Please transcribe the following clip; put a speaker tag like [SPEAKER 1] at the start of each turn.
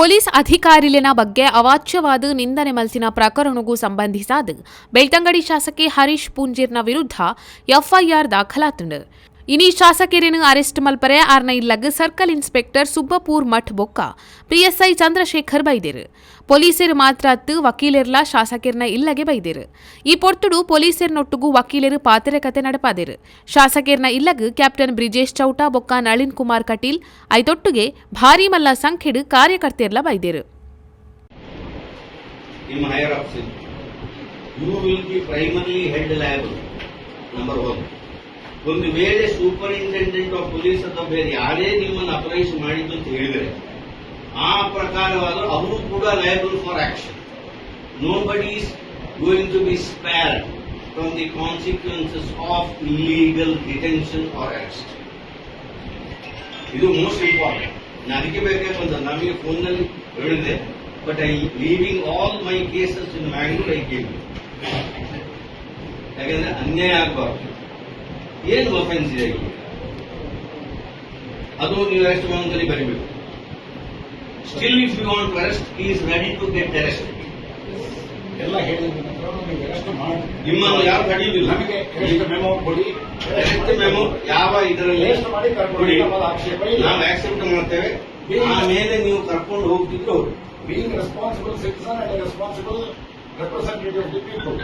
[SPEAKER 1] Police ಅಧಿಕಾರಿಲಿನ ಬಗ್ಗೆ ಅವಾಚ್ಯವಾದ ನಿಂದನೆ ಮಲ್ಸಿನ ಪ್ರಕರಣಗೂ ಸಂಬಂಧಿಸಾದ ಬೆಳ್ತಂಗಡಿ ಶಾಸಕಿ ಹರೀಶ್ ಪೂಂಜಿರ್ನ ವಿರುದ್ಧ ಎಫ್ಐಆರ್ ದಾಖಲಾತುಂಡು. ಇನಿ ಶಾಸಕರನ್ನು ಅರೆಸ್ಟ್ ಮಲ್ಪರೆ ಆರ್ನ ಇಲ್ಲಗ್ ಸರ್ಕಲ್ ಇನ್ಸ್ಪೆಕ್ಟರ್ ಸುಬ್ಬಪೂರ್ ಮಠ್ ಬೊಕ್ಕ. ಪಿಎಸ್ಐ ಚಂದ್ರಶೇಖರ್ ಬೈದೇರು. ಪೊಲೀಸರು ಮಾತ್ರ ಅತ್ತು ವಕೀಲರ್ಲ ಶಾಸಕರ್ನ ಇಲ್ಲಗೆ ಬೈದೇರು. ಈ ಪೊರ್ತುಡು ಪೊಲೀಸರ್ನೊಟ್ಟುಗೂ ವಕೀಲರು ಪಾತಿರಕತೆ ನಡಪಾದೇರು. ಶಾಸಕೇರ್ನ ಇಲ್ಲಗ್ ಕ್ಯಾಪ್ಟನ್ ಬ್ರಿಜೇಶ್ ಚೌಟಾ ಬೊಕ್ಕ ನಳಿನ್ ಕುಮಾರ್ ಕಟೀಲ್ ಐತೊಟ್ಟುಗೆ ಭಾರಿ ಮಲ್ಲ ಸಂಖ್ಯೆಡು ಕಾರ್ಯಕರ್ತೆಯರ್ಲ ಬೈದೇರು.
[SPEAKER 2] ಒಂದು ವೇಳೆ ಸೂಪರಿಂಟೆಂಡೆಂಟ್ ಆಫ್ ಪೊಲೀಸ್ ಅಥವಾ ಬೇರೆ ಯಾರೇ ನಿಮ್ಮನ್ನು ಅಪರೈಸ್ ಮಾಡಿದ್ದು ಅಂತ ಹೇಳಿದ್ರೆ, ಆ ಪ್ರಕಾರವಾದರೂ ಅವರು ಕೂಡ liable for action nobody is going to be spare from the consequences of illegal detention or action ಇದು ಮೋಸ್ಟ್ ಇಂಪಾರ್ಟೆಂಟ್ ನನಗೆ ಬೇಕೇ ಬೇಕಾಗಿ ಬಂದ ನಮಗೆ ಫೋನ್ನಲ್ಲಿ ಹೇಳಿದೆ but I leaving all my cases in Mangalore I came ಯಾಕಂದ್ರೆ ಅನ್ಯಾಯ ಆಗಬಾರ್ದು. ಏನು ಒಫೆನ್ಸ್ ಇದೆ ಅದು ನೀವು ಅರೆಸ್ಟ್ ಮಾಡೋದಲ್ಲಿ ಬರೀಬೇಕು. Still if you want arrest is ready to get arrest
[SPEAKER 3] ಎಲ್ಲ ಹೇಳಿದ
[SPEAKER 2] ನಿಮ್ಮನ್ನು ಯಾರು ತಡೆಯುವುದಿಲ್ಲ
[SPEAKER 3] ಮೆಮೋ ಕೊಡಿ.
[SPEAKER 2] ಮೆಮೊ ಯಾವ ಇದರಲ್ಲಿ
[SPEAKER 3] ಅರೆಸ್ಟ್ ಮಾಡಿ ಕರ್ಕೊಂಡು
[SPEAKER 2] ಕೊಡಿ. ನಾವು ಆಕ್ಸೆಪ್ಟ್ ಮಾಡ್ತೇವೆ. ಆಮೇಲೆ ನೀವು ಕರ್ಕೊಂಡು ಹೋಗ್ತಿದ್ರು
[SPEAKER 3] being responsible citizen and responsible representative of the people